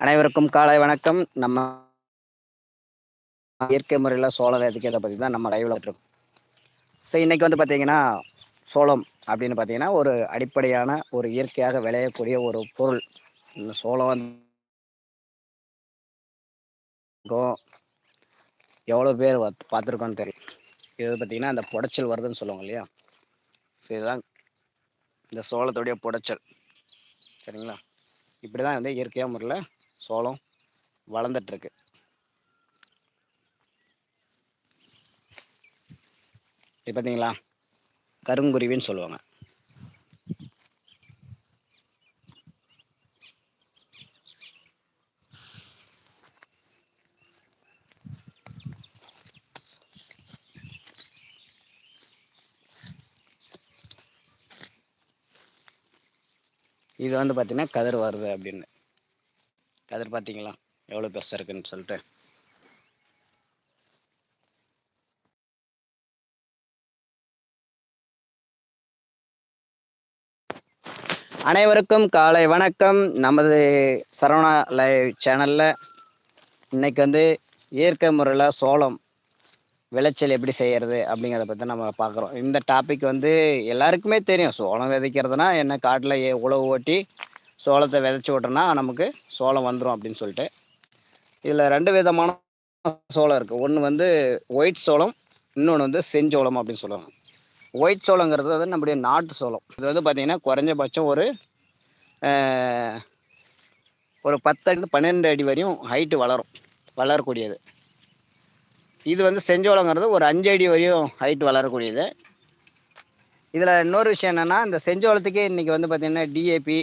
அனைவருக்கும் காலை வணக்கம். நம்ம இயற்கை முறையில் சோளம் விதைக்கிறத பற்றி தான் நம்ம லைவில் இருக்கோம் ஸோ இன்னைக்கு வந்து பார்த்தீங்கன்னா சோளம் அப்படின்னு பார்த்தீங்கன்னா ஒரு அடிப்படையான ஒரு இயற்கையாக விளையக்கூடிய ஒரு பொருள். இந்த சோளம் வந்து எவ்வளோ பேர் பார்த்துருக்கோன்னு தெரியும் இது பார்த்தீங்கன்னா அந்த புடைச்சல் வருதுன்னு சொல்லுவாங்க இல்லையா? ஸோ இதுதான் இந்த சோளத்துடைய புடைச்சல். சரிங்களா? இப்படி தான் வந்து இயற்கையாக முறையில் சோளம் வளர்ந்துட்டுருக்கு. இது பார்த்தீங்களா கருங்குருவின்னு சொல்லுவாங்க. இது வந்து பார்த்தீங்கன்னா கதிர் வருது அப்படின்னு. கதிர் பார்த்தீங்களா எவ்வளோ பெருசாக இருக்குன்னு சொல்லிட்டு. அனைவருக்கும் காலை வணக்கம். நமது சரவணா லைவ் சேனலில் இன்னைக்கு வந்து இயற்கை முறையில் சோளம் விளைச்சல் எப்படி செய்யறது அப்படிங்கிறத பற்றி நம்ம பார்க்குறோம். இந்த டாபிக் வந்து எல்லாருக்குமே தெரியும். சோளம் விதைக்கிறதுனா என்ன? காட்டில் உழவு ஓட்டி சோளத்தை விதைச்சி விட்டோம்னா நமக்கு சோளம் வந்துடும் அப்படின்னு சொல்லிட்டு. இதில் ரெண்டு விதமான சோளம் இருக்குது ஒன்று வந்து ஒயிட் சோளம் இன்னொன்று வந்து செஞ்சோளம் அப்படின்னு சொல்லுவாங்க ஒயிட் சோளங்கிறது வந்து நம்முடைய நாட்டு சோளம். இது வந்து பார்த்திங்கன்னா குறைஞ்சபட்சம் ஒரு ஒரு பத்து அடி பன்னெண்டு அடி வரையும் ஹைட்டு வளரும். வளரக்கூடியது. இது வந்து செஞ்சோளங்கிறது ஒரு அஞ்சு அடி வரையும் ஹைட் வளரக்கூடியது. இதில் இன்னொரு விஷயம் என்னென்னா இந்த செஞ்சோளத்துக்கே இன்றைக்கி வந்து பார்த்திங்கன்னா டிஏபி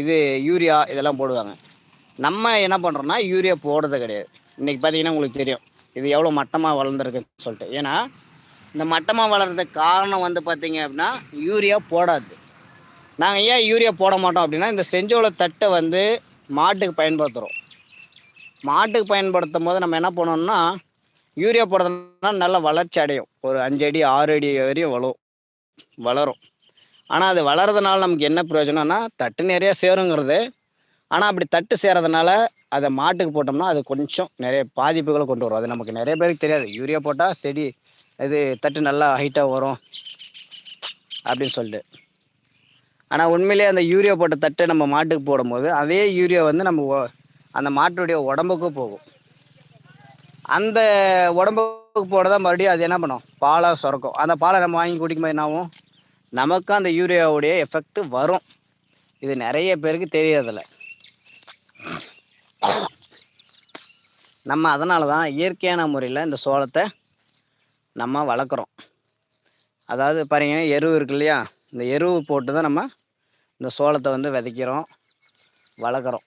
இது யூரியா இதெல்லாம் போடுவாங்க. நம்ம என்ன பண்ணுறோம்னா யூரியா போடுறது கிடையாது. இன்றைக்கி பார்த்தீங்கன்னா உங்களுக்கு தெரியும். இது எவ்வளோ மட்டமாக வளர்ந்துருக்குன்னு சொல்லிட்டு. ஏன்னா இந்த மட்டமாக வளர்றது காரணம் வந்து பார்த்தீங்க அப்படின்னா யூரியா போடாது. நாங்கள் ஏன் யூரியா போட மாட்டோம் அப்படின்னா இந்த செஞ்சோள தட்டை வந்து மாட்டுக்கு பயன்படுத்துகிறோம் மாட்டுக்கு பயன்படுத்தும் போது நம்ம என்ன பண்ணோம்னா யூரியா போடுறதுனா நல்லா வளர்ச்சி அடையும். ஒரு அஞ்சு அடி ஆறு அடி வரையும் வளரும். வளரும். ஆனால் அது வளர்றதுனால நமக்கு என்ன பிரயோஜனம்னா தட்டு நிறைய சேருங்கிறது. ஆனால் அப்படி தட்டு சேரதுனால அதை மாட்டுக்கு போட்டோம்னா அது கொஞ்சம் நிறைய பாதிப்புகளை கொண்டு வரும். அது நமக்கு நிறைய பேருக்கு தெரியாது. யூரியா போட்டால் செடி இது தட்டு நல்லா ஹைட்டாக வரும் அப்படின்னு சொல்லிட்டு. ஆனால் உண்மையிலேயே அந்த யூரியா போட்ட தட்டை நம்ம மாட்டுக்கு போடும்போது அதே யூரியா வந்து நம்ம அந்த மாட்டுடைய உடம்புக்கு போகும். அந்த உடம்புக்கு போட தான் மறுபடியும் அது என்ன பண்ணும்? பாலை சுரக்கும். அந்த பாலை நம்ம வாங்கி குடிக்கும்போது என்னாகும்? நமக்கும் அந்த யூரியாவுடைய எஃபெக்ட் வரும். இது நிறைய பேருக்கு தெரியறதில்ல. நம்ம அதனால தான் இயற்கையான முறையில் இந்த சோளத்தை நம்ம வளர்க்குறோம். அதாவது பாருங்க எருவு இருக்கு இல்லையா? இந்த எருவு போட்டு தான் நம்ம இந்த சோளத்தை வந்து விதைக்கிறோம் வளர்க்குறோம்.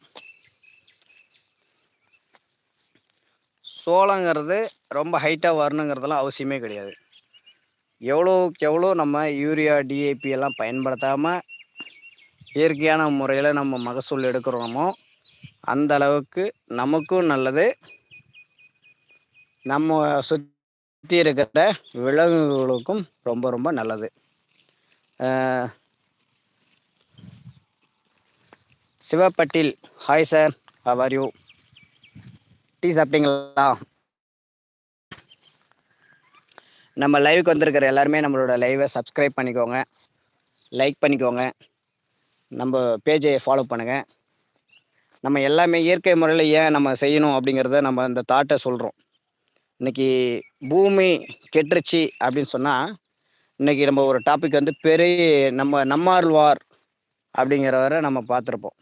சோளங்கிறது ரொம்ப ஹைட்டாக வரணுங்கிறதெல்லாம் அவசியமே கிடையாது. எவ்வளோக்கு எவ்வளோ நம்ம யூரியா டிஏபி எல்லாம் பயன்படுத்தாமல் இயற்கையான முறையில் நம்ம மகசூல் எடுக்கிறோமோ அந்த அளவுக்கு நமக்கும் நல்லது. நம்ம சுற்றி இருக்கிற விலங்குகளுக்கும் ரொம்ப ரொம்ப நல்லது. சிவப்பட்டில். Hi sir how are you tea சாப்பிட்டீங்களா? நம்ம லைவுக்கு வந்திருக்கிற எல்லாருமே நம்மளோட லைவை சப்ஸ்கிரைப் பண்ணிக்கோங்க. லைக் பண்ணிக்கோங்க. நம்ம பேஜை ஃபாலோ பண்ணுங்கள் நம்ம எல்லாமே இயற்கை முறையில் ஏன் நம்ம செய்யணும் அப்படிங்கிறத நம்ம அந்த தாட்டை சொல்கிறோம் இன்னைக்கு பூமி கெட்டுருச்சு அப்படின்னு சொன்னால் இன்னைக்கு நம்ம ஒரு டாபிக் வந்து பெரிய நம்ம நம்மாழ்வார் அப்படிங்கிறவரை நம்ம பார்த்துருப்போம்.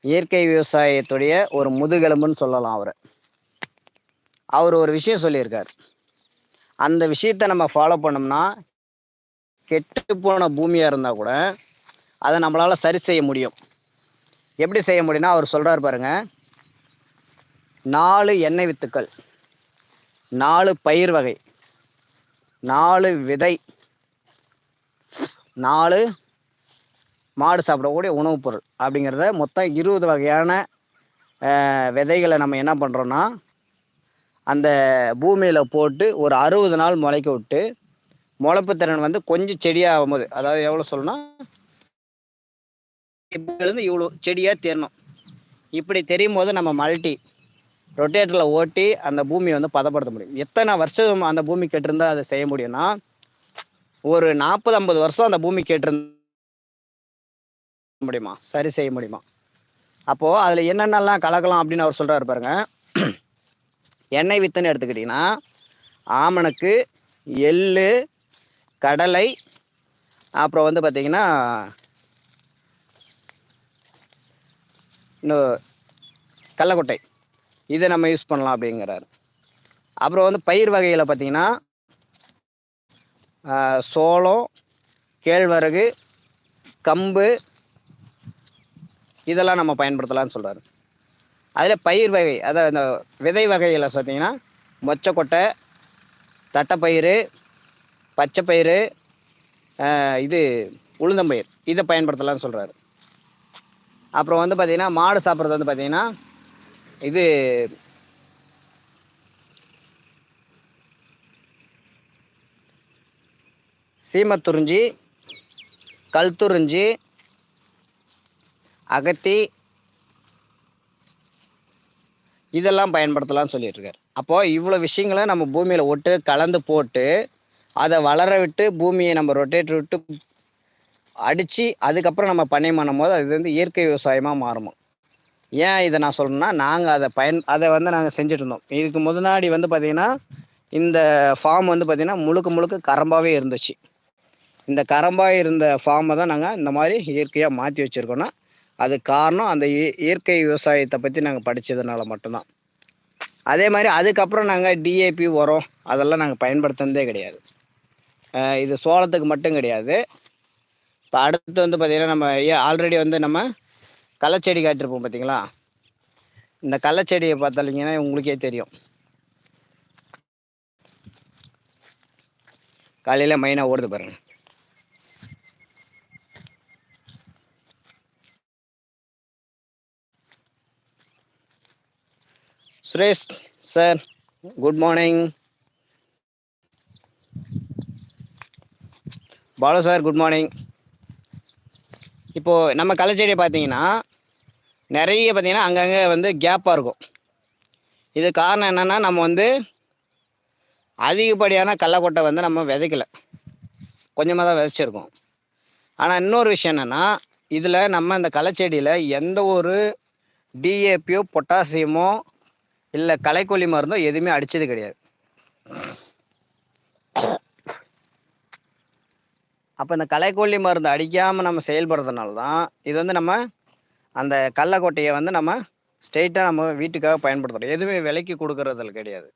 இயற்கை விவசாயத்துடைய ஒரு முதுகெலும்புன்னு சொல்லலாம் அவர். அவர் ஒரு விஷயம் சொல்லியிருக்கார். அந்த விஷயத்தை நம்ம ஃபாலோ பண்ணோம்னா கெட்டு போன பூமியாக இருந்தால் கூட அதை நம்மளால் சரி செய்ய முடியும். எப்படி செய்ய முடியும்னா அவர் சொல்கிறார் பாருங்க. நாலு எண்ணெய் வித்துக்கள் நாலு பயிர் வகை நாலு விதை நாலு மாடு சாப்பிடக்கூடிய உணவுப் பொருள் அப்படிங்கிறத மொத்தம் இருபது வகையான விதைகளை நம்ம என்ன பண்ணுறோன்னா அந்த பூமியில் போட்டு ஒரு அறுபது நாள் முளைக்க விட்டு முளைப்பு திறன் வந்து கொஞ்சம் செடியாகும் போது அதாவது எவ்வளோ சொல்லணும்னா இருந்து இவ்வளோ செடியாக தெரியணும் இப்படி தெரியும் போது நம்ம மல்டி ரொட்டேட்டரில் ஓட்டி அந்த பூமியை வந்து பதப்படுத்த முடியும். எத்தனை வருஷம் அந்த பூமி கேட்டிருந்தா அதை செய்ய முடியும்னா ஒரு நாற்பது ஐம்பது வருஷம் அந்த பூமி கேட்டிருந்தா முடியுமா? சரி செய்ய முடியுமா? அப்போது அதில் என்னென்னலாம் கலக்கலாம் அப்படின்னு அவர் சொல்கிறார் பாருங்க. எண்ணெய் வித்துன்னு எடுத்துக்கிட்டிங்கன்னா ஆமணக்கு எள் கடலை அப்புறம் வந்து பார்த்திங்கன்னா இன்னும் கடலக்கொட்டை இதை நம்ம யூஸ் பண்ணலாம் அப்படிங்கிறாரு. அப்புறம் வந்து பயிர் வகைகளை பார்த்தீங்கன்னா சோளம் கேழ்வரகு கம்பு இதெல்லாம் நம்ம பயன்படுத்தலாம்னு சொல்கிறாரு அதில் பயிர் வகை அதாவது இந்த விதை வகைகளை பார்த்தீங்கன்னா மொச்சக்கொட்டை தட்டைப்பயிறு பச்சைப்பயிறு இது உளுந்தம்பயிர் இதை பயன்படுத்தலாம்னு சொல்கிறாரு அப்புறம் வந்து பார்த்திங்கன்னா மாடு சாப்பிட்றது வந்து பார்த்திங்கன்னா இது சீமத்துறிஞ்சி கல்துறிஞ்சி அகத்தி. இதெல்லாம் பயன்படுத்தலாம்னு சொல்லிட்டு இருக்காரு இவ்வளோ விஷயங்களை நம்ம பூமியில் ஒட்டு கலந்து போட்டு அதை வளர விட்டு பூமியை நம்ம ரொட்டேட் விட்டு அடித்து அதுக்கப்புறம் நம்ம பண்ணை பண்ணும் போது அது வந்து இயற்கை விவசாயமாக மாறுமா? ஏன் இதை நான் சொல்கிறேன்னா நாங்கள் அதை பயன் அதை வந்து நாங்கள் செஞ்சுட்டு இருந்தோம். இதுக்கு முன்னாடி வந்து பார்த்தீங்கன்னா இந்த ஃபார்ம் வந்து பார்த்திங்கன்னா முழுக்க முழுக்க கரம்பாகவே இருந்துச்சு. இந்த கரம்பாக இருந்த ஃபார்மை தான் நாங்கள் இந்த மாதிரி இயற்கையாக மாற்றி வச்சுருக்கோன்னா அது காரணம் அந்த இயற்கை விவசாயத்தை பற்றி நாங்கள் படித்ததுனால மட்டும்தான். அதே மாதிரி அதுக்கப்புறம் நாங்கள் டிஏபி உரம் அதெல்லாம் நாங்கள் பயன்படுத்தினதே கிடையாது. இது சோளத்துக்கு மட்டும் கிடையாது. இப்போ அடுத்து வந்து பார்த்திங்கன்னா நம்ம ஆல்ரெடி வந்து நம்ம களைச்செடி காட்டிருப்போம் பார்த்தீங்களா இந்த கள்ளச்செடியை பார்த்தாலிங்கன்னா உங்களுக்கே தெரியும். காலையில் மைனாக ஓடுது பாருங்கள் Suresh sir good morning Balu sir good morning இப்போது நம்ம களைச்செடியை பார்த்தீங்கன்னா நிறைய பார்த்தீங்கன்னா அங்கங்கே வந்து கேப்பாக இருக்கும். இது காரணம் என்னன்னா நம்ம வந்து அதிகப்படியான கள்ளக்கொட்டை வந்து நம்ம விதைக்கல. கொஞ்சமாக தான் விதைச்சிருக்கோம். ஆனால் இன்னொரு விஷயம் என்னென்னா இதில் நம்ம இந்த களைச்செடியில் எந்த ஒரு டிஏபியோ பொட்டாசியமோ இல்லை களைக்கொல்லி மருந்தோ எதுவுமே அடிச்சது கிடையாது. அப்போ இந்த களைக்கொல்லி மருந்து அடிக்காமல் நம்ம செயல்படுறதுனால தான் இது வந்து நம்ம அந்த கடலக்கொட்டையை வந்து நம்ம ஸ்ட்ரெயிட்டாக நம்ம வீட்டுக்காக பயன்படுத்துகிறோம் எதுவுமே விலைக்கு கொடுக்கறதில் கிடையாது.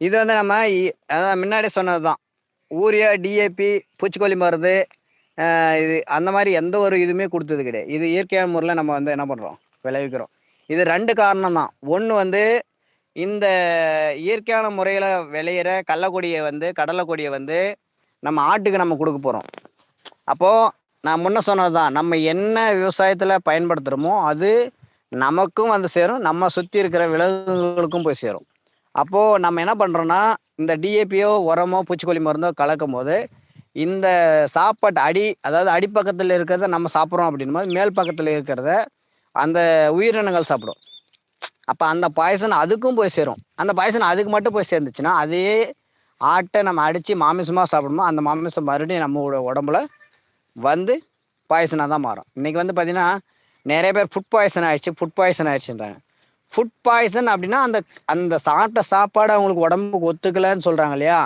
இது வந்து நம்ம இ- அதான் முன்னாடி சொன்னது தான் ஊரியா டிஏபி பூச்சிக்கொல்லி மருந்து இது அந்த மாதிரி எந்த ஒரு இதுவுமே கொடுத்தது கிடையாது. இது இயற்கையான முறையில் நம்ம வந்து என்ன பண்ணுறோம் விளைவிக்கிறோம். இது ரெண்டு காரணம் தான் ஒன்று வந்து இந்த இயற்கையான முறையில் விளையிற கடலக்கொடியை வந்து கடலைக்கொடியை வந்து நம்ம ஆட்டுக்கு நம்ம கொடுக்க போகிறோம் அப்போது நான் முன்ன சொன்னது தான் நம்ம என்ன விவசாயத்தில் பயன்படுத்துகிறோமோ அது நமக்கும் வந்து சேரும். நம்ம சுற்றி இருக்கிற விலங்குகளுக்கும் போய் சேரும். அப்போது நம்ம என்ன பண்ணுறோன்னா இந்த டிஏபியோ உரமோ பூச்சிக்கொல்லி மருந்தோ கலக்கும் போது இந்த சாப்பாட்டு அடி அதாவது அடிப்பக்கத்தில் இருக்கிறத நம்ம சாப்பிட்றோம் அப்படின்னும் போது மேல் பக்கத்தில் இருக்கிறத அந்த உயிரினங்கள் சாப்பிடும். அப்போ அந்த பாய்சன் அதுக்கும் போய் சேரும். அந்த பாய்சன் அதுக்கு மட்டும் போய் சேர்ந்துச்சுன்னா அதே ஆட்டை நம்ம அடித்து மாமிசமாக சாப்பிடுமோ அந்த மாமிசம் மறுபடியும் நம்ம உடம்புல வந்து பாய்சனாக தான் மாறும். இன்றைக்கி வந்து பார்த்திங்கன்னா நிறைய பேர் ஃபுட் பாய்சன் ஆயிடுச்சு ஃபுட் பாய்சன் ஆகிடுச்சுன்றாங்க ஃபுட் பாய்சன் அப்படின்னா அந்த அந்த சாப்பிட்ட சாப்பாடு அவங்களுக்கு உடம்புக்கு ஒத்துக்கலைன்னு சொல்கிறாங்க இல்லையா?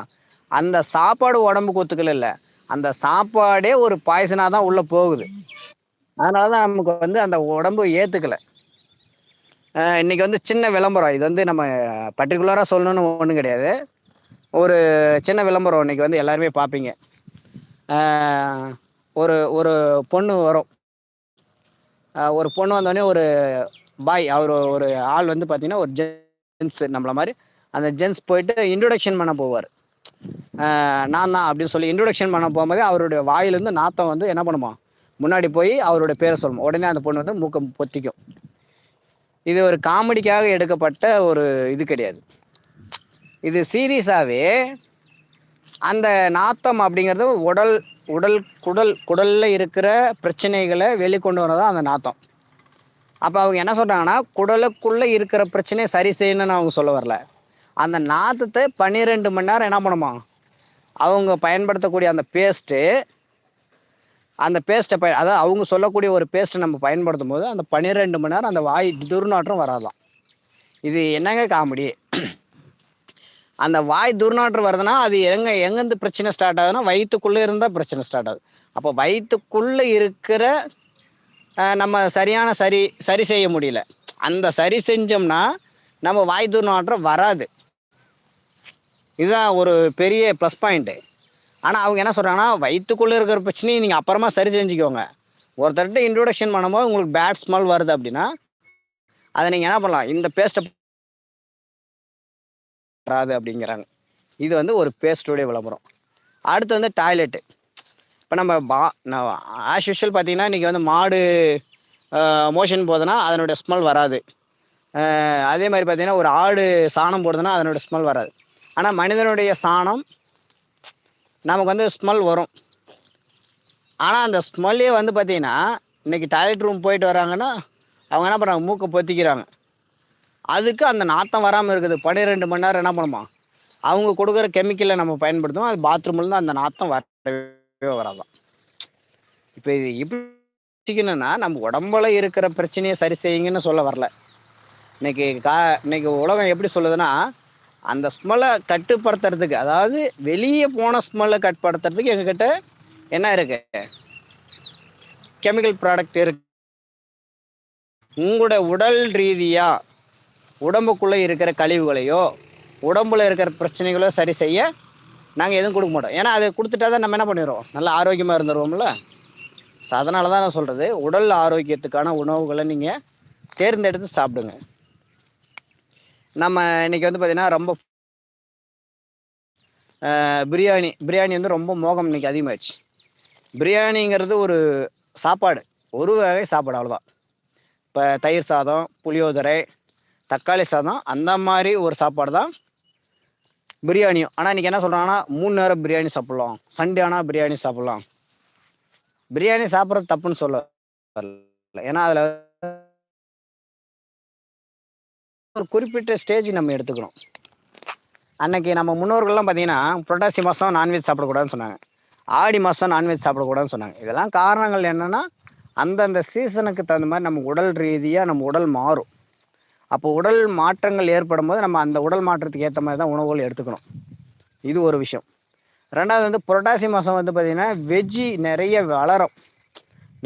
அந்த சாப்பாடு உடம்புக்கு ஒத்துக்கல இல்லை. அந்த சாப்பாடே ஒரு பாய்சனாக தான் உள்ளே போகுது. அதனால தான் நமக்கு வந்து அந்த உடம்பு ஏற்றுக்கலை இன்னைக்கு வந்து சின்ன விளம்பரம். இது வந்து நம்ம பர்டிகுலராக சொல்லணும்னு ஒன்றும் கிடையாது. ஒரு சின்ன விளம்பரம் இன்னைக்கு வந்து எல்லாருமே பார்ப்பீங்க. ஒரு ஒரு பொண்ணு வரும். ஒரு பொண்ணு வந்தோடனே ஒரு பாய் அவர் ஒரு ஆள் வந்து பார்த்தீங்கன்னா ஒரு ஜென்ஸ் நம்மள மாதிரி. அந்த ஜென்ஸ் போயிட்டு இன்ட்ரொடக்ஷன் பண்ண போவார். நான் தான் அப்படின்னு சொல்லி இன்ட்ரோடக்ஷன் பண்ண போகும்போது அவருடைய வாயிலிருந்து நாத்தம் வந்து என்ன பண்ணுமா? முன்னாடி போய் அவருடைய பேரை சொல்லுவோம் உடனே அந்த பொண்ணு வந்து மூக்கம் பொத்திக்கும். இது ஒரு காமெடிக்காக எடுக்கப்பட்ட ஒரு இது கிடையாது. இது சீரியஸாகவே அந்த நாத்தம் அப்படிங்கிறது உடல் உடல் குடல் குடலில் இருக்கிற பிரச்சனைகளை வெளிக்கொண்டு வரதான் அந்த நாத்தம். அப்போ அவங்க என்ன சொல்கிறாங்கன்னா குடலுக்குள்ளே இருக்கிற பிரச்சனையை சரி செய்யணும்னு அவங்க சொல்ல வரல. அந்த நாற்றத்தை பன்னிரெண்டு மணி நேரம் என்ன பண்ணுமா? அவங்க பயன்படுத்தக்கூடிய அந்த பேஸ்ட்டு அந்த பேஸ்ட்டை பய அதாவது அவங்க சொல்லக்கூடிய ஒரு பேஸ்ட்டை நம்ம பயன்படுத்தும் போது அந்த பன்னிரெண்டு மணி நேரம் அந்த வாய் துர்நாற்றம் வராதான் இது என்னங்க காமெடி? அந்த வாய் துர்நாற்றம் வருதுன்னா அது எங்க எங்கேருந்து பிரச்சனை ஸ்டார்ட் ஆகுதுன்னா வயிற்றுக்குள்ளே இருந்தால் பிரச்சனை ஸ்டார்ட் ஆகுது. அப்போ வயிற்றுக்குள்ளே இருக்கிற நம்ம சரியான சரி சரி செய்ய முடியல. அந்த சரி செஞ்சோம்னா நம்ம வாய் துர்நாற்றம் வராது. இதுதான் ஒரு பெரிய ப்ளஸ் பாயிண்ட்டு ஆனால் அவங்க என்ன சொல்கிறாங்கன்னா வயிற்றுக்குள்ளே இருக்கிற பிரச்சனையை நீங்கள் அப்புறமா சரி செஞ்சுக்கோங்க. ஒருத்தர்கிட்ட இன்ட்ரோடக்ஷன் பண்ணும்போது உங்களுக்கு பேட் ஸ்மெல் வருது அப்படின்னா அதை நீங்கள் என்ன பண்ணலாம்? இந்த பேஸ்ட்டை வராது அப்படிங்கிறாங்க. இது வந்து ஒரு பேஸ்ட்டுடைய விளம்பரம். அடுத்து வந்து டாய்லெட்டு இப்போ நம்ம பா ஆஸ் யூஷுவல் பார்த்தீங்கன்னா இன்றைக்கி வந்து மாடு மோஷன் போகுதுன்னா அதனுடைய ஸ்மெல் வராது. அதே மாதிரி பார்த்தீங்கன்னா ஒரு ஆடு சாணம் போடுதுன்னா அதனுடைய ஸ்மெல் வராது. ஆனால் மனிதனுடைய சாணம் நமக்கு வந்து ஸ்மெல் வரும். ஆனால் அந்த ஸ்மெல்லே வந்து பார்த்தீங்கன்னா இன்றைக்கி டாய்லெட் ரூம் போயிட்டு வராங்கன்னா அவங்க என்ன பண்ணுறாங்க மூக்கை பொத்திக்கிறாங்க. அதுக்கு அந்த நாத்தம் வராமல் இருக்குது. பன்னிரெண்டு மணி நேரம் என்ன பண்ணுமா? அவங்க கொடுக்குற கெமிக்கலை நம்ம பயன்படுத்துவோம். அது பாத்ரூம்லேருந்து அந்த நாத்தம் வர வராதான் இப்போ இது எப்படி நம்ம உடம்புல இருக்கிற பிரச்சனையை சரி செய்யுங்கன்னு சொல்ல வரல. இன்னைக்கு கா இன்னைக்கு உலகம் எப்படி சொல்லுதுன்னா அந்த ஸ்மெல்லை கட்டுப்படுத்துறதுக்கு அதாவது வெளியே போன ஸ்மெல்லை கட்டுப்படுத்துறதுக்கு எங்ககிட்ட என்ன இருக்கு? கெமிக்கல் ப்ராடக்ட் இருக்கு. உங்களோட உடல் ரீதியா உடம்புக்குள்ள இருக்கிற கழிவுகளையோ உடம்புல இருக்கிற பிரச்சனைகளோ சரி செய்ய நாங்கள் எதுவும் கொடுக்க மாட்டோம். ஏன்னா அதை கொடுத்துட்டா தான் நம்ம என்ன பண்ணிடுவோம் நல்லா ஆரோக்கியமாக இருந்துருவோம்ல? ஸோ அதனால தான் நான் சொல்கிறது உடல் ஆரோக்கியத்துக்கான உணவுகளை நீங்கள் தேர்ந்தெடுத்து சாப்பிடுங்க. நம்ம இன்னைக்கு வந்து பார்த்தீங்கன்னா ரொம்ப பிரியாணி பிரியாணி வந்து ரொம்ப மோகம் இன்னைக்கு அதிகமாகிடுச்சு பிரியாணிங்கிறது ஒரு சாப்பாடு. ஒரு வகை சாப்பாடு அவ்வளோதான் இப்போ தயிர் சாதம் புளியோதரை தக்காளி சாதம் அந்த மாதிரி ஒரு சாப்பாடு தான் பிரியாணியும் ஆனால் இன்னைக்கு என்ன சொல்கிறாங்கன்னா மூணு நேரம் பிரியாணி சாப்பிட்லாம். சண்டே ஆனால் பிரியாணி சாப்பிட்லாம். பிரியாணி சாப்பிட்றது தப்புன்னு சொல்ல ஏன்னா அதில் ஒரு குறிப்பிட்ட ஸ்டேஜ் நம்ம எடுத்துக்கணும். அன்னைக்கு நம்ம முன்னோர்கள்லாம் பார்த்தீங்கன்னா புரட்டாசி மாதம் நான்வெஜ் சாப்பிடக்கூடாதுன்னு சொன்னாங்க. ஆடி மாதம் நான்வெஜ் சாப்பிடக்கூடாதுன்னு சொன்னாங்க. இதெல்லாம் காரணங்கள் என்னன்னா அந்தந்த சீசனுக்கு தகுந்த மாதிரி நம்ம உடல் ரீதியாக நம்ம உடல் மாறும். அப்போ உடல் மாற்றங்கள் ஏற்படும் போது நம்ம அந்த உடல் மாற்றத்துக்கு ஏற்ற மாதிரி தான் உணவுகள் எடுத்துக்கணும். இது ஒரு விஷயம். ரெண்டாவது வந்து புரட்டாசி மாதம் வந்து பார்த்திங்கன்னா வெஜ்ஜி நிறைய வளரும்.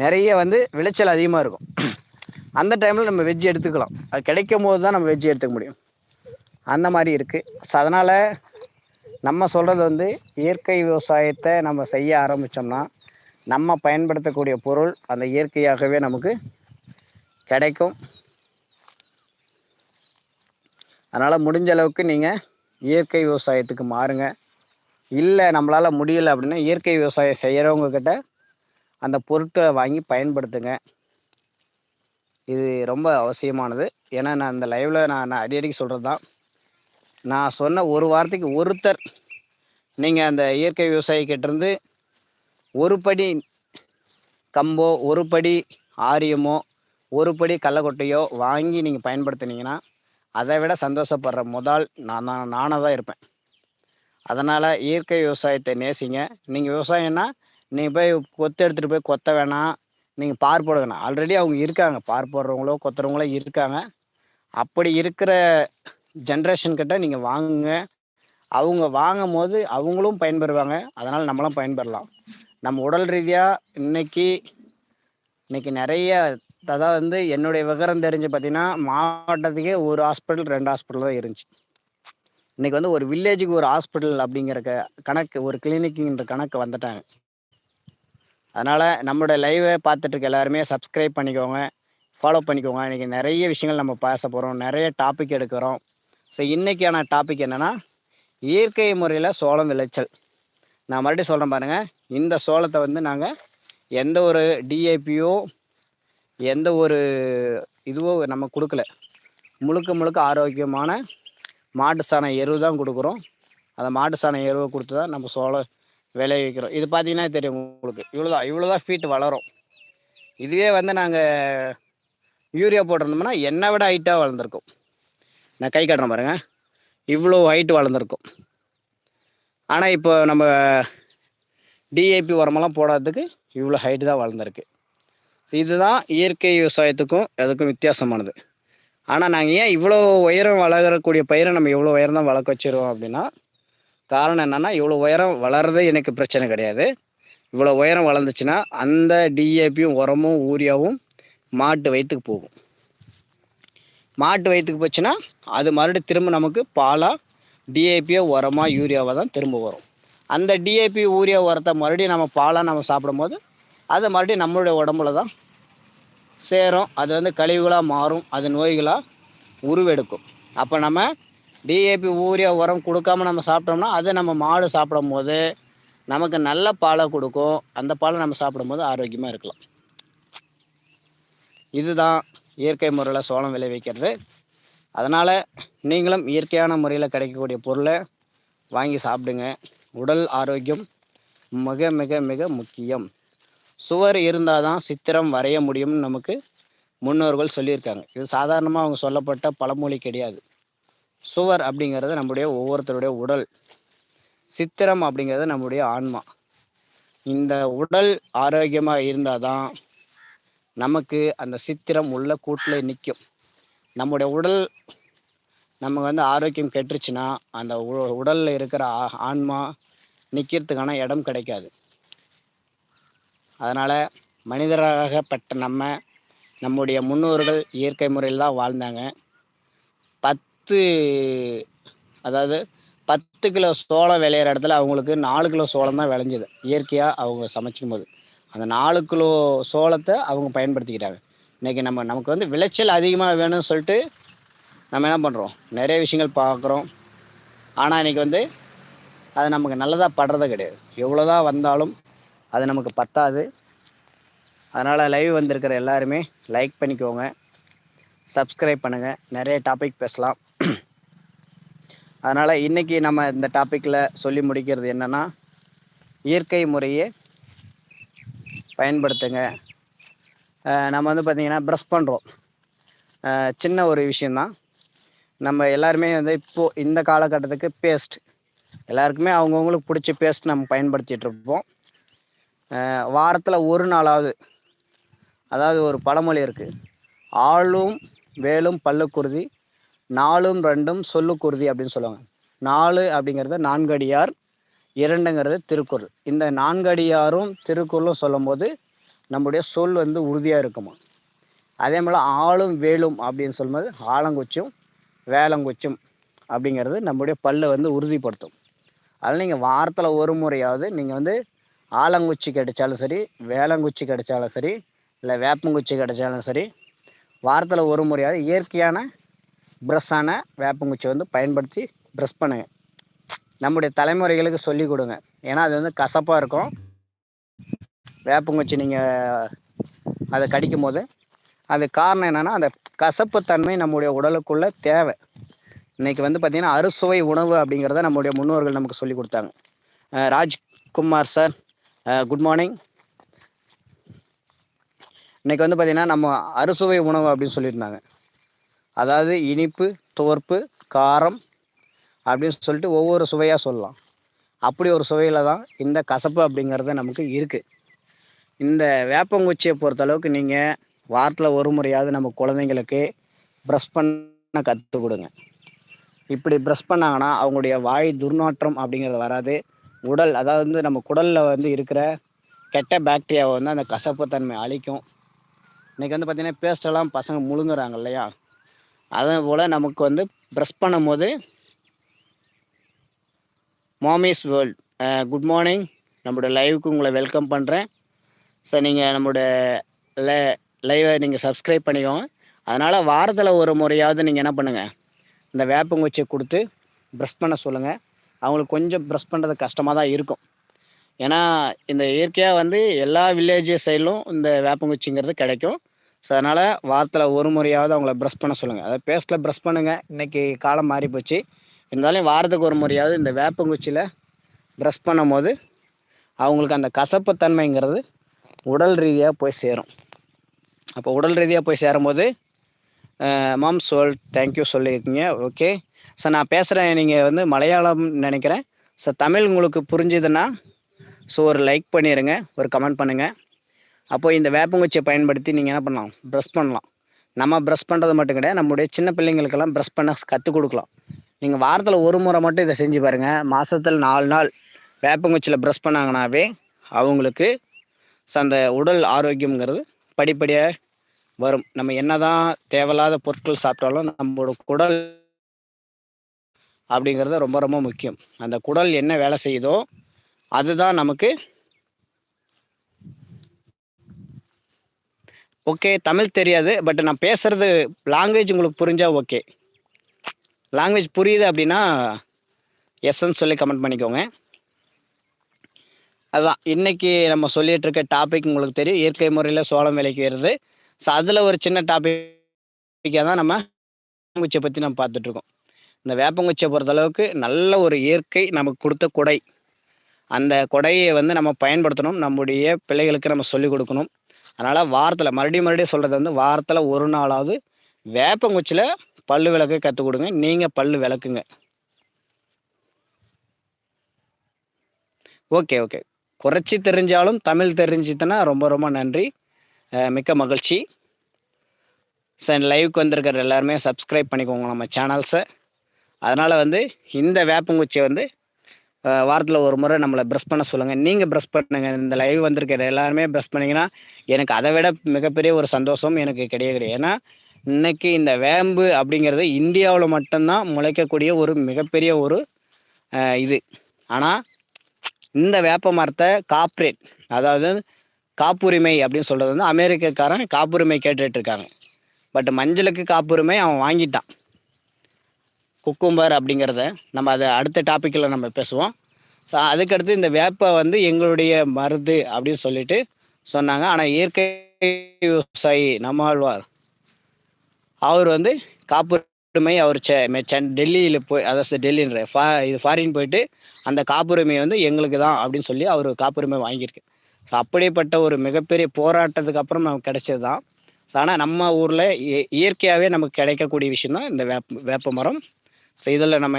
நிறைய வந்து விளைச்சல் அதிகமாக இருக்கும். அந்த டைமில் நம்ம வெஜ்ஜி எடுத்துக்கலாம். அது கிடைக்கும் போது தான் நம்ம வெஜ்ஜி எடுத்துக்க முடியும். அந்த மாதிரி இருக்குது ஸோ அதனால் நம்ம சொல்கிறது வந்து இயற்கை விவசாயத்தை நம்ம செய்ய ஆரம்பித்தோம்னா நம்ம பயன்படுத்தக்கூடிய பொருள் அந்த இயற்கையாகவே நமக்கு கிடைக்கும். அதனால் முடிஞ்ச அளவுக்கு நீங்கள் இயற்கை விவசாயத்துக்கு மாறுங்க. இல்லை நம்மளால் முடியல அப்படின்னா இயற்கை விவசாயம் செய்கிறவங்கக்கிட்ட அந்த பொருட்களை வாங்கி பயன்படுத்துங்க. இது ரொம்ப அவசியமானது. ஏன்னா நான் இந்த லைவில் நான் நான் அடிக்கடிக்கு சொல்கிறது தான் நான் சொன்ன ஒரு வாரத்துக்கு ஒருத்தர் நீங்கள் அந்த இயற்கை விவசாயிக்கிட்டேருந்து ஒரு படி கம்போ ஒரு படி ஆரியமோ ஒரு படி கடலக்கொட்டையோ வாங்கி நீங்கள் பயன்படுத்துனீங்கன்னா அதை விட சந்தோஷப்படுற முதல் நான் தான் நானாக தான் இருப்பேன். அதனால் இயற்கை விவசாயத்தை நேசிங்க. நீங்கள் விவசாயம்னா நீங்கள் போய் கொத்து எடுத்துகிட்டு போய் கொத்த வேணாம். நீங்கள் பார் போட வேணாம். ஆல்ரெடி அவங்க இருக்காங்க. பார் போடுறவங்களோ கொத்துறவங்களோ இருக்காங்க. அப்படி இருக்கிற ஜென்ரேஷன் கிட்ட நீங்கள் வாங்குங்க. அவங்க வாங்கும் போது அவங்களும் பயன்பெறுவாங்க. அதனால் நம்மளும் பயன்பெறலாம். நம்ம உடல் ரீதியாக இன்னைக்கு இன்னைக்கு நிறைய அதாவது வந்து என்னுடைய விவரம் தெரிஞ்சு பார்த்தீங்கன்னா மாவட்டத்துக்கே ஒரு ஹாஸ்பிட்டல் ரெண்டு ஹாஸ்பிட்டல் தான் இருந்துச்சு. இன்னைக்கு வந்து ஒரு வில்லேஜுக்கு ஒரு ஹாஸ்பிட்டல் அப்படிங்கிற கணக்கு ஒரு கிளினிக்குன்ற கணக்கு வந்துட்டாங்க. அதனால் நம்மளோட லைவை பார்த்துட்டு இருக்க எல்லாருமே சப்ஸ்கிரைப் பண்ணிக்கோங்க ஃபாலோ பண்ணிக்கோங்க. இன்றைக்கி நிறைய விஷயங்கள் நம்ம பேச போகிறோம் நிறைய டாபிக் எடுக்கிறோம். ஸோ இன்றைக்கான டாபிக் என்னென்னா இயற்கை முறையில் சோளம் விளைச்சல். நான் மறுபடியும் சொல்கிறேன் பாருங்கள் இந்த சோளத்தை வந்து நாங்கள் எந்த ஒரு டிஏபியோ எந்த ஒரு இதுவோ நம்ம கொடுக்கல. முழுக்க முழுக்க ஆரோக்கியமான மாட்டு சாண எருவு தான் கொடுக்குறோம். அந்த மாட்டு சாண எருவை கொடுத்து தான் நம்ம சோளம் விளைவிக்கிறோம் இது பார்த்தீங்கன்னா தெரியும் உங்களுக்கு. இவ்வளோதான் இவ்வளோதான் ஃபீட் வளரும். இதுவே வந்து நாங்கள் யூரியா போட்டிருந்தோம்னா என்னை விட ஹைட்டாக வளர்ந்துருக்கும். நான் கை காட்டுறேன் பாருங்கள் இவ்வளோ ஹைட்டு வளர்ந்துருக்கும். ஆனால் இப்போ நம்ம டிஏபி உரமெல்லாம் போடாததுக்கு இவ்வளோ ஹைட்டு தான் வளர்ந்துருக்கு. இதுதான் இயற்கை விவசாயத்துக்கும் அதுக்கும் வித்தியாசமானது. ஆனால் நாங்கள் ஏன் இவ்வளோ உயரம் வளரக்கூடிய பயிரை நம்ம இவ்வளோ உயரம் தான் வளர்க்க வச்சிருவோம் அப்படின்னா காரணம் என்னென்னா இவ்வளோ உயரம் வளர்றது எனக்கு பிரச்சனை கிடையாது. இவ்வளோ உயரம் வளர்ந்துச்சுன்னா அந்த டிஏபியும் உரமும் ஊரியாவும் மாட்டு வயிற்றுக்கு போகும். மாட்டு வயிற்றுக்கு போச்சுன்னா அது மறுபடியும் திரும்ப நமக்கு பாலாக டிஏபியோ உரமாக யூரியாவாக தான் திரும்ப வரும். அந்த டிஏபி ஊரியா உரத்தை மறுபடியும் நம்ம பாலாக நம்ம சாப்பிடும்போது அதை மறுபடியும் நம்மளுடைய உடம்புல தான் சேரும். அது வந்து கழிவுகளாக மாறும். அது நோய்களாக உருவெடுக்கும். அப்போ நம்ம டிஏபி ஊரிய உரம் கொடுக்காம நம்ம சாப்பிட்டோம்னா அதை நம்ம மாடு சாப்பிடும் போது நமக்கு நல்ல பாலை கொடுக்கும். அந்த பாலை நம்ம சாப்பிடும்போது ஆரோக்கியமாக இருக்கலாம். இதுதான் இயற்கை முறையில் சோளம் விளைவிக்கிறது. அதனால் நீங்களும் இயற்கையான முறையில் கிடைக்கக்கூடிய பொருளை வாங்கி சாப்பிடுங்க. உடல் ஆரோக்கியம் மிக மிக மிக முக்கியம். சுவர் இருந்தால் தான் சித்திரம் வரைய முடியும்னு நமக்கு முன்னோர்கள் சொல்லியிருக்காங்க. இது சாதாரணமாக அவங்க சொல்லப்பட்ட பழமொழி கிடையாது. சுவர் அப்படிங்கிறது நம்முடைய ஒவ்வொருத்தருடைய உடல். சித்திரம் அப்படிங்கிறது நம்முடைய ஆன்மா. இந்த உடல் ஆரோக்கியமாக இருந்தால் தான் நமக்கு அந்த சித்திரம் உள்ள கூட்டில் நிற்கும் நம்முடைய உடல் நமக்கு வந்து ஆரோக்கியம் கெட்டுருச்சுன்னா அந்த உடலில் இருக்கிற ஆன்மா நிற்கிறதுக்கான இடம் கிடைக்காது. அதனால் மனிதராகப்பட்ட நம்ம நம்முடைய முன்னோர்கள் இயற்கை முறையில் தான் வாழ்ந்தாங்க. பத்து அதாவது பத்து கிலோ சோளம் விளையிற இடத்துல அவங்களுக்கு நாலு கிலோ சோளம் தான் விளைஞ்சது. இயற்கையாக அவங்க சமைச்சும் போது அந்த நாலு கிலோ சோளத்தை அவங்க பயன்படுத்திக்கிட்டாங்க. இன்றைக்கி நம்ம நமக்கு வந்து விளைச்சல் அதிகமாக வேணும்னு சொல்லிட்டு நம்ம என்ன பண்ணுறோம் நிறைய விஷயங்கள் பார்க்குறோம். ஆனால் இன்றைக்கி வந்து அது நமக்கு நல்லதாக படுறது கிடையாது. எவ்வளோதான் வந்தாலும் அது நமக்கு பத்தாது. அதனால் லைவ் வந்திருக்கிற எல்லாருமே லைக் பண்ணிக்கோங்க. சப்ஸ்கிரைப் பண்ணுங்கள் நிறைய டாபிக் பேசலாம். அதனால் இன்றைக்கி நம்ம இந்த டாப்பிக்கில் சொல்லி முடிக்கிறது என்னென்னா இயற்கை முறையை பயன்படுத்துங்க. நம்ம வந்து பார்த்திங்கன்னா ப்ரஷ் பண்ணுறோம் சின்ன ஒரு விஷயந்தான் நம்ம எல்லாருமே வந்து இப்போது இந்த காலகட்டத்துக்கு பேஸ்ட் எல்லாருக்குமே அவங்கவுங்களுக்கு பிடிச்ச பேஸ்ட் நம்ம பயன்படுத்திகிட்ருப்போம் வாரத்தில் ஒரு நாளாவது. அதாவது ஒரு பழமொழி இருக்குது ஆளும் வேலும் பல்லுக்குருதி நாலும் ரெண்டும் சொல்லுக்குருதி அப்படின்னு சொல்லுவாங்க. நாலு அப்படிங்கிறது நான்கடியார் இரண்டுங்கிறது திருக்குறள். இந்த நான்கடியாரும் திருக்குறளும் சொல்லும்போது நம்முடைய சொல் வந்து உறுதியாக இருக்குமா? அதே போல் ஆளும் வேலும் அப்படின்னு சொல்லும்போது ஆலங்குச்சும் வேலங்குச்சும் அப்படிங்கிறது நம்முடைய பல்லை வந்து உறுதிப்படுத்தும். அதில் நீங்கள் வாரத்தில் ஒரு முறையாவது நீங்கள் வந்து ஆலங்குச்சி கிடைச்சாலும் சரி வேளங்குச்சி கிடைச்சாலும் சரி இல்லை வேப்பங்குச்சி கிடைச்சாலும் சரி வாரத்தில் ஒரு முறையாவது இயற்கையான ப்ரஷ்ஷான வேப்பங்குச்சி வந்து பயன்படுத்தி ப்ரஷ் பண்ணுங்கள் நம்முடைய தலைமுறைகளுக்கு சொல்லி கொடுங்க. ஏன்னா அது வந்து கசப்பாக இருக்கும். வேப்பங்குச்சி நீங்கள் அதை கடிக்கும் போது அது காரணம் என்னென்னா அந்த கசப்பு தன்மை நம்முடைய உடலுக்குள்ளே தேவை. இன்றைக்கி வந்து பார்த்திங்கன்னா அறுசுவை உணவு அப்படிங்கிறத நம்முடைய முன்னோர்கள் நமக்கு சொல்லி கொடுத்தாங்க. ராஜ்குமார் சார் குட் மார்னிங் இன்னைக்கு வந்து பார்த்திங்கன்னா நம்ம அறுசுவை உணவு அப்படின்னு சொல்லியிருந்தாங்க. அதாவது இனிப்பு துவர்ப்பு காரம் அப்படின்னு சொல்லிட்டு ஒவ்வொரு சுவையாக சொல்லலாம். அப்படி ஒரு சுவையில் தான் இந்த கசப்பு அப்படிங்கிறது நமக்கு இருக்குது இந்த வேப்பங்குச்சியை பொறுத்தளவுக்கு நீங்கள் வாரத்தில் ஒரு முறையாவது நம்ம குழந்தைங்களுக்கு ப்ரஷ் பண்ண கற்றுக் கொடுங்க. இப்படி ப்ரஷ் பண்ணாங்கன்னா அவங்களுடைய வாய் துர்நாற்றம் அப்படிங்கிறது வராது. உடல் அதாவது வந்து நம்ம குடலில் வந்து இருக்கிற கெட்ட பாக்டீரியாவை வந்து அந்த கசப்புத்தன்மை அழிக்கும். இன்றைக்கி வந்து பார்த்திங்கன்னா பேஸ்டெல்லாம் பசங்க முழுங்குறாங்க இல்லையா? அதே போல் நமக்கு வந்து ப்ரெஷ் பண்ணும்போது மாமிஸ் வேர்ல்ட் குட் மார்னிங் நம்மளோட லைவுக்கு உங்களை வெல்கம் பண்ணுறேன் ஸோ நீங்கள் நம்மளோட லை லைவை நீங்கள் சப்ஸ்கிரைப் பண்ணிக்கோங்க. அதனால் வாரத்தில் ஒரு முறையாவது நீங்கள் என்ன பண்ணுங்கள் இந்த வேப்பங்குச்சியை கொடுத்து ப்ரெஷ் பண்ண சொல்லுங்கள் அவங்களுக்கு கொஞ்சம் ப்ரெஷ் பண்ணுறது கஷ்டமாக தான் இருக்கும். ஏன்னா இந்த இயற்கையாக வந்து எல்லா வில்லேஜ் சைட்லும் இந்த வேப்பங்குச்சிங்கிறது கிடைக்கும். ஸோ அதனால் வாரத்தில் ஒரு முறையாவது அவங்கள ப்ரெஷ் பண்ண சொல்லுங்கள் அதை பேஸ்ட்டில் ப்ரெஷ் பண்ணுங்கள் இன்றைக்கி காலம் மாறி போச்சு. இருந்தாலும் வாரத்துக்கு ஒரு முறையாவது இந்த வேப்பங்குச்சியில் ப்ரெஷ் பண்ணும் போது அவங்களுக்கு அந்த கசப்பு தன்மைங்கிறது உடல் ரீதியாக போய் சேரும். அப்போ உடல் ரீதியாக போய் சேரும்போது மாம் சொல் தேங்க்யூ சொல்லியிருக்கீங்க. ஓகே சார் நான் பேசுகிறேன் நீங்கள் வந்து மலையாளம் நினைக்கிறேன். சார் தமிழ் உங்களுக்கு புரிஞ்சுதுன்னா ஸோ ஒரு லைக் பண்ணிடுங்க ஒரு கமெண்ட் பண்ணுங்கள் அப்போ இந்த வேப்பங்குச்சியை பயன்படுத்தி நீங்கள் என்ன பண்ணலாம்? ப்ரெஷ் பண்ணலாம். நம்ம ப்ரெஷ் பண்ணுறது மட்டும் கிடையாது நம்முடைய சின்ன பிள்ளைங்களுக்கெல்லாம் ப்ரெஷ் பண்ண கற்றுக் கொடுக்கலாம். நீங்கள் வாரத்தில் ஒரு முறை மட்டும் இதை செஞ்சு பாருங்கள் மாதத்தில் நாலு நாள் வேப்பங்குச்சியில் ப்ரெஷ் பண்ணாங்கனாவே அவங்களுக்கு அந்த உடல் ஆரோக்கியம்ங்கிறது படிப்படியாக வரும். நம்ம என்னதான் தேவையில்லாத பொருட்கள் சாப்பிட்டாலும் நம்மளோட குடல் அப்படிங்கிறது ரொம்ப ரொம்ப முக்கியம். அந்த குடல் என்ன வேலை செய்யுதோ அதுதான் நமக்கு ஓகே தமிழ் தெரியாது பட் நான் பேசுறது லாங்குவேஜ் உங்களுக்கு புரிஞ்சா ஓகே லாங்குவேஜ் புரியுது அப்படின்னா எஸ்ன்னு சொல்லி கமெண்ட் பண்ணிக்கோங்க. அதுதான் இன்னைக்கு நம்ம சொல்லிட்டு இருக்க டாபிக் உங்களுக்கு தெரியும். இயற்கை முறையில் சோளம் விலைக்கு வருது ஸோ அதில் ஒரு சின்ன டாபிக்காக தான் நம்ம லாங்குவேஜை பற்றி நம்ம பார்த்துட்ருக்கோம் இந்த வேப்பங்குச்சியை பொறுத்தளவுக்கு நல்ல ஒரு இயற்கை நமக்கு கொடுத்த கொடை. அந்த கொடையை வந்து நம்ம பயன்படுத்தணும். நம்முடைய பிள்ளைகளுக்கு நம்ம சொல்லிக் கொடுக்கணும். அதனால் வாரத்தில் மறுபடியும் மறுபடியும் சொல்கிறது வந்து வாரத்தில் ஒரு நாளாவது வேப்பங்குச்சியில் பல்லு விளக்கு கற்றுக் கொடுங்க. நீங்கள் பல்லு விளக்குங்க. Okay okay. குறைச்சி தெரிஞ்சாலும் தமிழ் தெரிஞ்சுதுன்னா ரொம்ப ரொம்ப நன்றி. மிக்க மகிழ்ச்சி. சார் லைவுக்கு வந்திருக்கிற எல்லாருமே சப்ஸ்கிரைப் பண்ணிக்கோங்க நம்ம சேனல்ஸை அதனால் வந்து இந்த வேப்பங்குச்சியை வந்து வாரத்தில் ஒரு முறை நம்மளை ப்ரெஷ் பண்ண சொல்லுங்கள் நீங்கள் ப்ரெஷ் பண்ணுங்கள் இந்த லைவ் வந்திருக்கிற எல்லாருமே ப்ரெஷ் பண்ணிங்கன்னா எனக்கு அதை விட மிகப்பெரிய ஒரு சந்தோஷம் எனக்கு கிடையாது கிடையாது. ஏன்னா இன்னைக்கு இந்த வேம்பு அப்படிங்கிறது இந்தியாவில் மட்டும்தான் முளைக்கக்கூடிய ஒரு மிகப்பெரிய ஒரு இது. ஆனால் இந்த வேப்ப மரத்தை காப்ரேட் அதாவது காப்புரிமை அப்படின்னு சொல்கிறது வந்து அமெரிக்கக்காரன் காப்புரிமை கேட்டுட்டு இருக்காங்க. பட் மஞ்சளுக்கு காப்புரிமை அவன் வாங்கிட்டான். குக்கும்பர் அப்படிங்கிறத நம்ம அதை அடுத்த டாப்பிக்கில் நம்ம பேசுவோம். ஸோ அதுக்கடுத்து இந்த வேப்பை வந்து எங்களுடைய மருந்து அப்படின்னு சொல்லிட்டு சொன்னாங்க. ஆனால் இயற்கை விவசாயி நம்மாழ்வார் அவர் வந்து காப்புரிமை அவர் செ சென் டெல்லியில் போய் அதாவது டெல்லின்ற ஃபா இது ஃபாரின் போயிட்டு அந்த காப்புரிமை வந்து எங்களுக்கு தான் அப்படின்னு சொல்லி அவர் காப்புரிமை வாங்கியிருக்கு. ஸோ அப்படிப்பட்ட ஒரு மிகப்பெரிய போராட்டத்துக்கு அப்புறம் நமக்கு கிடைச்சது தான். ஸோ ஆனால் நம்ம ஊரில் இயற்கையாகவே நமக்கு கிடைக்கக்கூடிய விஷயம் தான் இந்த வேப்ப வேப்ப மரம் செய்தல நம்ம.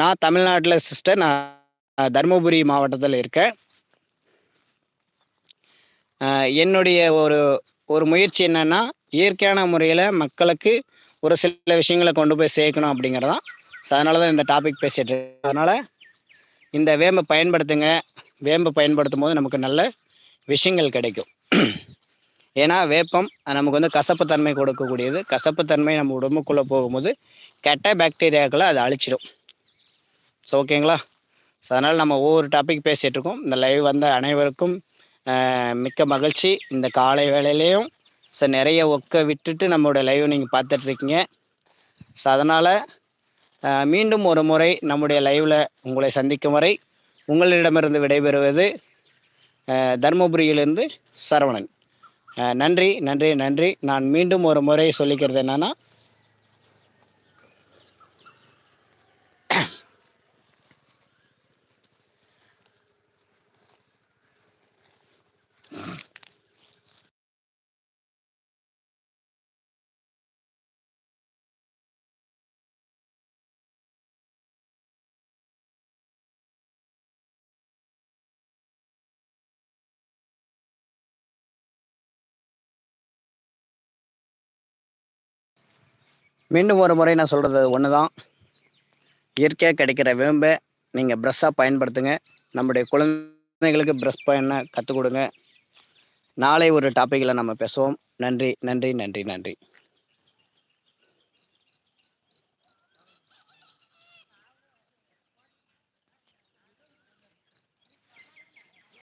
நான் தமிழ்நாட்டில் சிஸ்டர் நான் தருமபுரி மாவட்டத்தில் இருக்கேன். என்னுடைய ஒரு ஒரு முயற்சி என்னன்னா இயற்கையான முறையில் மக்களுக்கு ஒரு சில விஷயங்களை கொண்டு போய் சேர்க்கணும் அப்படிங்கிறதான் ஸோ அதனால தான் இந்த டாபிக் பேசிட்டு இருக்கேன். அதனால் இந்த வேம்பை பயன்படுத்துங்க. வேம்பை பயன்படுத்தும் போது நமக்கு நல்ல விஷயங்கள் கிடைக்கும். ஏன்னா வேப்பம் நமக்கு வந்து கசப்புத்தன்மை கொடுக்கக்கூடியது. கசப்புத்தன்மை நம்ம உடம்புக்குள்ளே போகும்போது கெட்ட பாக்டீரியாக்களை அதை அழிச்சிடும் ஸோ ஓகேங்களா ஸோ அதனால் நம்ம ஒவ்வொரு டாபிக் பேசிகிட்டு இருக்கோம். இந்த லைவ் வந்த அனைவருக்கும் மிக்க மகிழ்ச்சி. இந்த காலை வேளையிலையும் ஸோ நிறைய ஒக்க விட்டுட்டு நம்மளோட லைவ் நீங்கள் பார்த்துட்ருக்கீங்க ஸோ அதனால் மீண்டும் ஒரு முறை நம்முடைய லைவில் உங்களை சந்திக்கும் வரை உங்களிடமிருந்து விடைபெறுவது தருமபுரியிலிருந்து சரவணன். நன்றி நன்றி நன்றி. நான் மீண்டும் ஒரு முறை சொல்லிக்கிறது என்னென்னா மீண்டும் ஒரு முறை நான் சொல்கிறது ஒன்று தான் இயற்கையாக கிடைக்கிற வேம்பை நீங்கள் ப்ரெஷ்ஷாக பயன்படுத்துங்க. நம்முடைய குழந்தைகளுக்கு ப்ரெஷ் பண்ண கற்றுக் கொடுங்க. நாளை ஒரு டாப்பிக்கில் நம்ம பேசுவோம். நன்றி நன்றி நன்றி நன்றி.